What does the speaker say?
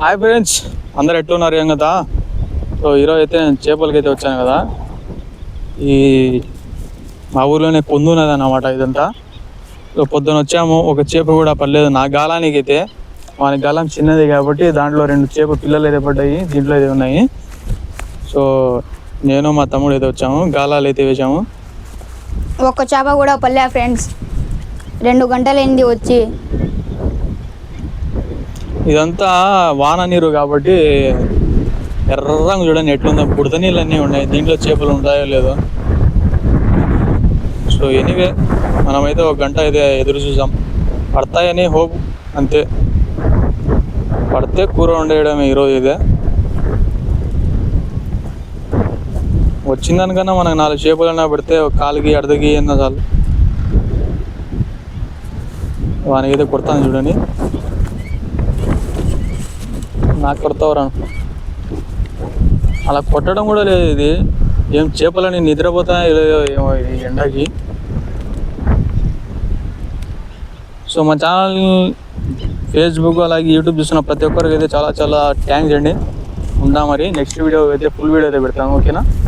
Hi friends అందరు ఎట్లున్నారు ఏం కదా? సో ఈరోజు అయితే నేను చేపలకి అయితే వచ్చాను కదా. ఈ మా ఊర్లోనే పొందు ఉన్నది అన్నమాట ఇదంతా. సో పొద్దున వచ్చాము. ఒక చేప కూడా పడలేదు. నా గాలానికి అయితే వాని గాలం చిన్నది కాబట్టి దాంట్లో రెండు చేప పిల్లలు అయితే పడ్డాయి. దీంట్లో అయితే ఉన్నాయి. సో నేను మా తమ్ముడు అయితే వచ్చాము. గాలాలు అయితే వేసాము. ఒక్క చేప కూడా పల్లె ఫ్రెండ్స్ రెండు గంటలైంది వచ్చి. ఇదంతా వాన నీరు కాబట్టి ఎర్రంగా చూడండి ఎట్లుందో బుడత నీళ్ళు అన్నీ ఉన్నాయి. దీంట్లో చేపలు ఉంటాయో లేదో. సో ఎనీవే మనమైతే ఒక గంట అయితే ఎదురు చూసాం. పడతాయని హోప్ అంతే. పడితే కూర వండేయడం ఈరోజు ఇదే. వచ్చిందనికన్నా మనకు నాలుగు చేపలైనా పెడితే ఒక కాలుకి అర్ధకి అన్న చాలు. వానికి అయితే కుడతాను చూడండి. నాకు కొడతావురా అలా కొట్టడం కూడా లేదు ఇది. ఏం చేపలని నిద్రపోతాయో లేదో ఏమో ఇది ఎండకి. సో మా ఛానల్ ఫేస్బుక్ అలాగే యూట్యూబ్ చూస్తున్న ప్రతి ఒక్కరికి అయితే చాలా చాలా థ్యాంక్స్ అండి. ఉందా మరి. నెక్స్ట్ వీడియో అయితే ఫుల్ వీడియో అయితే పెడతాను. ఓకేనా